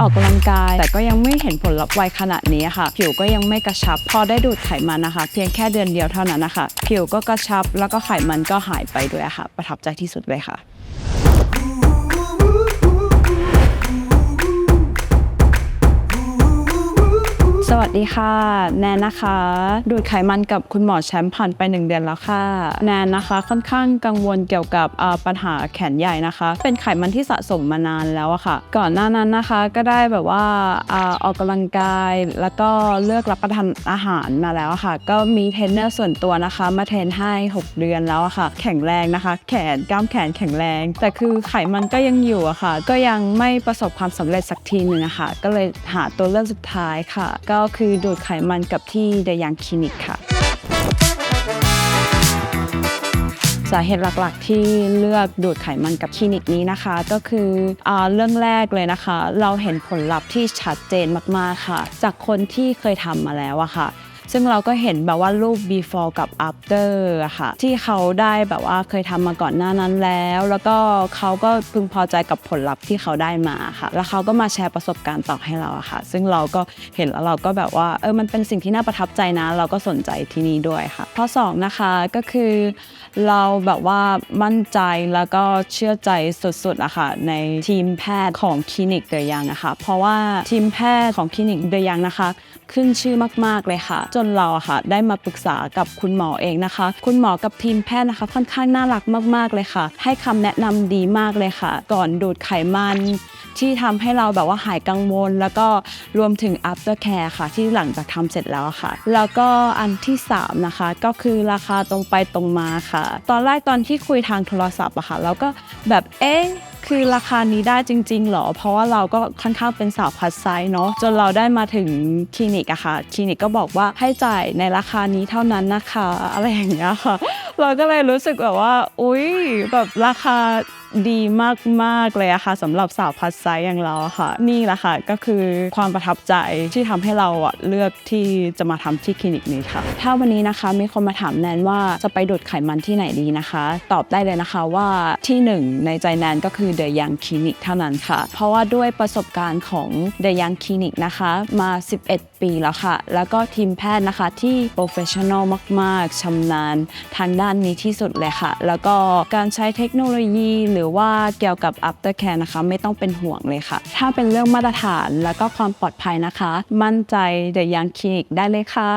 ออกกำลังกาย แต่ก็ยังไม่เห็นผลลัพธ์ไวขนาดนี้ค่ะ ผิวก็ยังไม่กระชับ พอได้ดูดไขมันนะคะ เพียงแค่เดือนเดียวเท่านั้นนะคะ ผิวก็กระชับแล้วก็ไขมันก็หายไปด้วยค่ะ ประทับใจที่สุดเลยค่ะ ดีค่ะ แนนนะคะ ดูดไขมันกับคุณหมอแชมป์ผ่านไป 1 เดือนแล้วค่ะ แนนนะคะค่อนข้างกังวลเกี่ยวกับปัญหาแขนใหญ่นะคะ เป็นไขมันที่สะสมมานานแล้วอะค่ะ ก่อนหน้านั้นนะคะก็ได้แบบว่าอออกกำลังกายแล้วก็เลือกรับประทานอาหารมาแล้วค่ะ ก็มีเทรนเนอร์ส่วนตัวนะคะ มาเทรนให้ 6 เดือนแล้วค่ะ แข็งแรงนะคะ แขนกล้ามแขนแข็งแรง แต่คือไขมันก็ยังอยู่อะค่ะ ก็ยังไม่ประสบความสำเร็จสักทีหนึ่งอะค่ะ ก็เลยหาตัวเลือกสุดท้ายค่ะ ก็คือือดูดไขมันกับที่เดยังคลินิกค่ะ สาเหตุหลักๆที่เลือกดูดไขมันกับคลินิกนี้นะคะ ก็คืออเรื่องแรกเลยนะคะ เราเห็นผลลัพธ์ที่ชัดเจนมากๆค่ะ จากคนที่เคยทำมาแล้วอะค่ะ ซึ่งเราก็เห็นแบบว่ารูป before กับ after อะค่ะ ที่เขาได้แบบว่าเคยทำมาก่อนหน้านั้นแล้ว แล้วก็เขาก็พึงพอใจกับผลลัพธ์ที่เขาได้มาค่ะ แล้วเขาก็มาแชร์ประสบการณ์ต่อให้เราอะค่ะ ซึ่งเราก็เห็นแล้วเราก็แบบว่าเออมันเป็นสิ่งที่น่าประทับใจนะ เราก็สนใจที่นี่ด้วยค่ะข้อสองนะคะก็คือเราแบบว่ามั่นใจแล้วก็เชื่อใจสุดๆอะค่ะในทีมแพทย์ของคลินิกเดอะยังนะคะ เพราะว่าทีมแพทย์ของคลินิกเดอะยังนะคะ ขึ้นชื่อมากๆเลยค่ะจนเราค่ะ ได้มาปรึกษากับคุณหมอเองนะคะ คุณหมอกับทีมแพทย์นะคะ ค่อนข้างน่ารักมาก ๆ เลยค่ะ ให้คำแนะนำดีมากเลยค่ะ ก่อนดูดไขมันที่ทำให้เราแบบว่าหายกังวล แล้วก็รวมถึง after care ค่ะ ที่หลังจากทำเสร็จแล้วค่ะ แล้วก็อันที่ 3 นะคะ ก็คือราคาตรงไปตรงมาค่ะ ตอนแรกตอนที่คุยทางโทรศัพท์อะค่ะเราก็แบบเอ๊ะ คือราคานี้ได้จริงๆหรอ เพราะว่าเราก็ค่อนข้างเป็นสาวพัดไซส์เนาะจนเราได้มาถึงคลินิกอะค่ะ คลินิกก็บอกว่าให้จ่ายในราคานี้เท่านั้นนะคะ อะไรอย่างเงี้ยค่ะ เราก็เลยรู้สึกแบบว่า อุ๊ยแบบราคา ดีมากๆเลยอะค่ะสำหรับสาวพัดไซส์อย่างเราอะค่ะ นี่แหละค่ะก็คือความประทับใจที่ทำให้เราอะเลือกที่จะมาทำที่คลินิกนี้ค่ะ ถ้าวันนี้นะคะมีคนมาถามแนนว่าจะไปดูดไขมันที่ไหนดีนะคะ ตอบได้เลยนะคะว่าที่หนึ่งในใจแนนก็คือเดยังคลินิกเท่านั้นค่ะ เพราะว่าด้วยประสบการณ์ของเดยังคลินิกนะคะมา 11 ปีแล้วค่ะ แล้วก็ทีมแพทย์นะคะที่โปรเฟชชั่นอลมาก ๆชำนาญทางด้านนี้ที่สุดเลยค่ะ แล้วก็การใช้เทคโนโลยีหรือว่าเกี่ยวกับ after care นะคะ ไม่ต้องเป็นห่วงเลยค่ะ ถ้าเป็นเรื่องมาตรฐานแล้วก็ความปลอดภัยนะคะ มั่นใจเด e y ยังคลินิกได้เลยค่ะ